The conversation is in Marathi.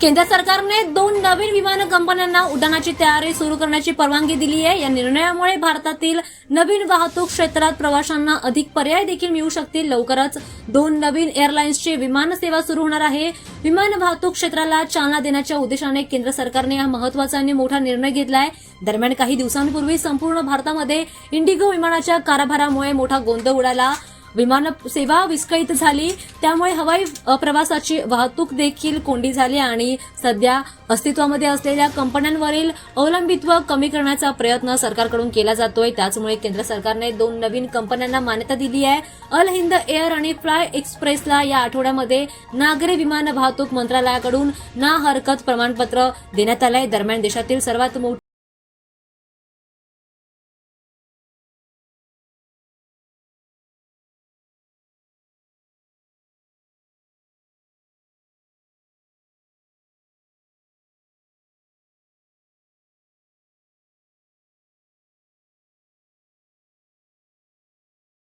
केंद्र सरकारने दोन नवीन विमान कंपन्यांना उड्डाणाची तयारी सुरू करण्याची परवानगी दिली आहे. या निर्णयामुळे भारतातील नवीन वाहतूक क्षेत्रात प्रवाशांना अधिक पर्याय देखील मिळू शकतील. लवकरच दोन नवीन एअरलाइन्सची विमान सेवा सुरू होणार आहे. विमान वाहतूक क्षेत्राला चालना देण्याच्या उद्देशाने केंद्र सरकारने हा महत्त्वाचा आणि मोठा निर्णय घेतला आहे दरम्यान काही दिवसांपूर्वी संपूर्ण भारतामध्ये इंडिगो विमानाच्या कारभारामुळे मोठा गोंधळ उडाला. विमान सेवा विस्कळीत झाली. त्यामुळे हवाई प्रवासाची वाहतूक देखील कोंडी झाली आणि सध्या अस्तित्वामध्ये असलेल्या कंपन्यांवरील अवलंबित्व कमी करण्याचा प्रयत्न सरकारकडून केला जातोय. त्याचमुळे केंद्र सरकारने दोन नवीन कंपन्यांना मान्यता दिली आहे. अल हिंद एअर आणि फ्लाय एक्सप्रेसला या आठवड्यामध्ये नागरी विमान वाहतूक मंत्रालयाकडून ना हरकत प्रमाणपत्र देण्यात आलंय. दरम्यान देशातील सर्वात मोठी